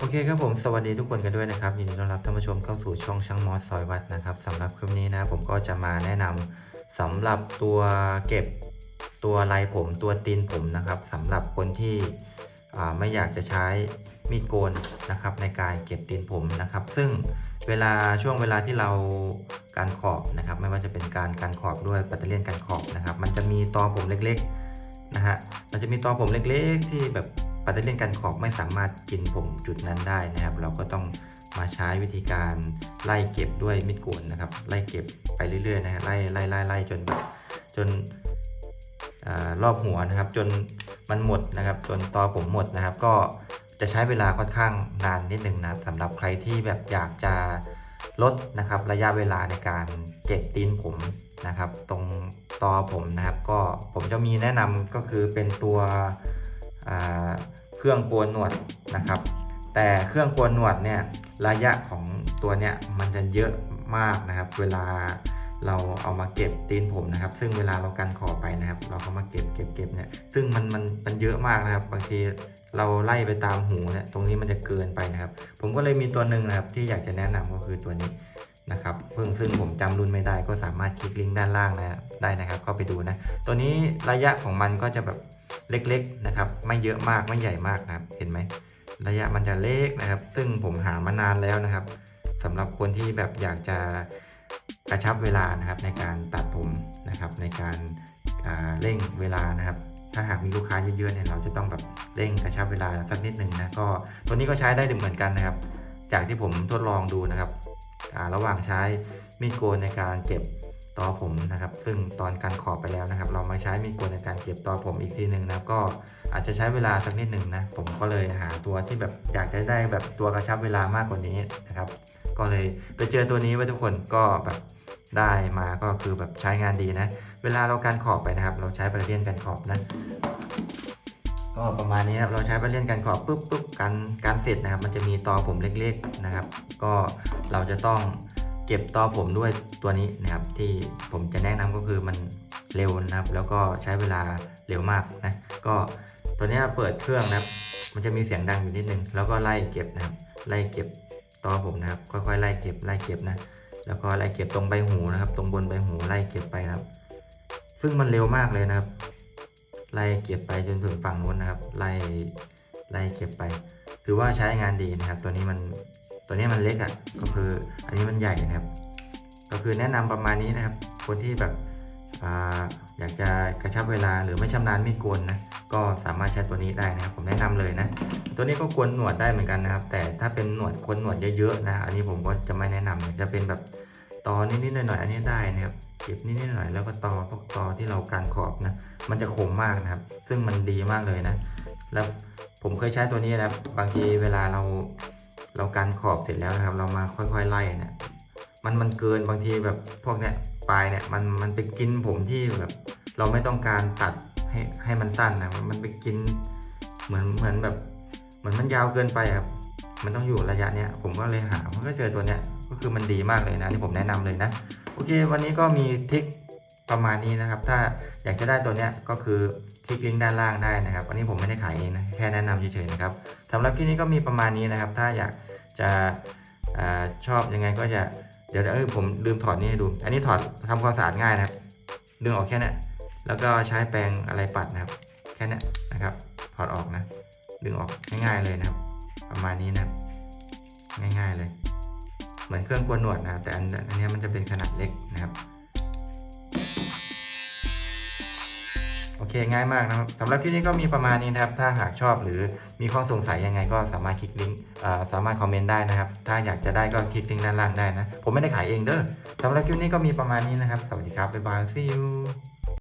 โอเคครับผมสวัสดีทุกคนกันด้วยนะครับยินดีต้อนรับท่านผู้ชมเข้าสู่ช่องช่างมอสซอยวัดนะครับสำหรับคลิปนี้นะผมก็จะมาแนะนำสำหรับตัวเก็บตัวลายผมตัวตีนผมนะครับสำหรับคนที่ไม่อยากจะใช้มีดโกนนะครับในการเก็บตีนผมนะครับ ซึ่งเวลาช่วงเวลาที่เราการขอบนะครับ ไม่ว่าจะเป็นการการขอบด้วยปัตเตอร์เลียนการขอบนะครับ มันจะมีตอผมเล็กๆนะฮะมันจะมีตอผมเล็กๆ ที่แบบ ปัตเตอร์เลียนการขอบไม่สามารถกินผมจุดนั้นได้นะครับ เราก็ต้องมาใช้วิธีการไล่เก็บด้วยมีดโกนนะครับ ไล่เก็บไปเรื่อยๆนะฮะไล่ไล่ไล่ไล่จนแบบจนอรอบหัวนะครับ จนมันหมดนะครับ จนตอผมหมดนะครับ ก็จะใช้เวลาค่อนข้างนานนิดนึงนะครับสำหรับใครที่แบบอยากจะลดนะครับระยะเวลาในการเก็บตีนผมนะครับ ตรงตอผมนะครับ ก็ผมจะมีแนะนำก็คือเป็นตัวอ่า เครื่องโกนหนวดนะครับ แต่เครื่องโกนหนวดเนี่ยระยะของตัวเนี่ยมันจะเยอะมากนะครับ เวลาเราเอามาเก็บตีนผมนะครับ ซึ่งเวลาเรากันขอไปนะครับ เราก็มาเก็บเก็บเก็บเนี่ยซึ่งมันมันมันเยอะมากนะครับ บางทีเราไล่ไปตามหูเนี่ยตรงนี้มันจะเกินไปนะครับ ผมก็เลยมีตัวหนึ่งนะครับ ที่อยากจะแนะนำก็คือตัวนี้นะครับเพิ่งซึ่งผมจำรุ่นไม่ได้ก็สามารถคลิกลิงก์ด้านล่างนะได้นะครับ เข้าไปดูนะ ตัวนี้ระยะของมันก็จะแบบ เล็กๆนะครับ ไม่เยอะมากไม่ใหญ่มากนะครับ เห็นไหมระยะมันจะเล็กนะครับ ซึ่งผมหามานานแล้วนะครับสำหรับคนที่แบบอยากจะกระชับเวลานะครับในการตัดผมนะครับ ในการาเร่งเวลานะครับ ถ้าหากมีลูกค้าเยอะๆเนี่ยเราจะต้องแบบเร่งกระชับเวลาสักนิดหนึ่งนะก็ตัวนี้ก็ใช้ได้เหมือนกันนะครับ จากที่ผมทดลองดูนะครับระหว่างใช้มีดโกนในการเก็บ ตอผมนะครับ ซึ่งตอนการขอบไปแล้วนะครับ เรามาใช้มีดโกนในการเก็บตอผมอีกทีหนึ่งนะก็อาจจะใช้เวลาสักนิดหนึ่งนะผมก็เลยหาตัวที่แบบอยากจะได้แบบตัวกระชับเวลามากกว่านี้นะครับ ก็เลยไปเจอตัวนี้ไว้ทุกคนก็แบบได้มาก็คือแบบใช้งานดีนะ เวลาเราการขอบไปนะครับ เราใช้ประเลียนการขอบนะก็ประมาณนี้ครับเราใช้ประเลียนการขอบปุ๊บปุ๊บการการเสร็จนะครับ มันจะมีตอผมเล็กๆนะครับ ก็เราจะต้อง เก็บตอผมด้วยตัวนี้นะครับ ที่ผมจะแนะนำก็คือมันเร็วนะครับ แล้วก็ใช้เวลาเร็วมากนะก็ตัวนี้เปิดเครื่องนะครับ มันจะมีเสียงดังอยู่นิดนึง แล้วก็ไล่เก็บนะครับ ไล่เก็บตอผมนะครับ ค่อยๆไล่เก็บไล่เก็บนะ แล้วก็ไล่เก็บตรงใบหูนะครับ ตรงบนใบหูไล่เก็บไปนะครับ ซึ่งมันเร็วมากเลยนะครับ ไล่เก็บไปจนถึงฝั่งนู้นนะครับ ไล่ไล่เก็บไป ถือว่าใช้งานดีนะครับ ตัวนี้มัน ตัวนี้มันเล็กอะ่ะก็คืออันนี้มันใหญ่นะครับ ก็คือแนะนำประมาณนี้นะครับ คนที่แบบออยากจะกระชับเวลาหรือไม่ชำนาญมีดโกนนะก็สามารถใช้ตัวนี้ได้นะครับ ผมแนะนำเลยนะ ตัวนี้ก็ควรหนวดได้เหมือนกันนะครับ แต่ถ้าเป็นหนวดคนหนวดเยอะๆนะ อันนี้ผมก็จะไม่แนะนำจะเป็นแบบตอนิดๆหน่อยๆอันนี้ได้นะครับเก็บนิดๆหน่อยๆแล้วก็ตอพวกตอที่เราการขอบนะ มันจะคมมากนะครับ ซึ่งมันดีมากเลยนะ แล้วผมเคยใช้ตัวนี้นะครับบางทีเวลาเรา เราการขอบเสร็จแล้วนะครับ เรามาค่อยๆไล่เนี่ยมันมันเกินบางทีแบบพวกเนี้ยปลายเนี่ยมันมันไปกินผมที่แบบ เราไม่ต้องการตัดให้ให้มันสั้นนะมันมันไปกินเหมือนเหมือนแบบเหมือนมันยาวเกินไปครับมันต้องอยู่ระยะเนี้ยผมก็เลยหามันก็เจอตัวเนี้ยก็คือมันดีมากเลยนะที่ผมแนะนำเลยนะโอเค วันนี้ก็มีทริคประมาณนี้นะครับ ถ้าอยากจะได้ตัวเนี้ยก็คือ คลิกลิงก์ด้านล่างได้นะครับ อันนี้ผมไม่ได้ขายเองนะแค่แนะนำเฉยๆนะครับสำหรับคลิปนี้ก็มีประมาณนี้นะครับ ถ้าอยากจะอชอบยังไงก็จะเดี๋ยวเอ้ยผมลืมถอดนี่ให้ดู อันนี้ถอดทำความสะอาดง่ายนะครับ ดึงออกแค่นี้แล้วก็ใช้แปรงอะไรปัดนะครับ แค่นี้นะครับ ถอดออกนะ ดึงออกง่ายๆเลยนะครับ ประมาณนี้นะง่ายๆเลย เหมือนเครื่องกวนหนวดนะครับแต่อันอันนี้มันจะเป็นขนาดเล็กนะครับ เคง่ายมากนะครับสำหรับคลิปนี้ก็มีประมาณนี้นะครับ ถ้าหากชอบหรือมีข้อสงสัยยังไงก็สามารถคลิกลิงก์สามารถคอมเมนต์ได้นะครับ ถ้าอยากจะได้ก็คลิกลิงก์ด้านล่างได้นะ ผมไม่ได้ขายเองเด้อสำหรับคลิปนี้ก็มีประมาณนี้นะครับ สวัสดีครับบ๊ายบาย see you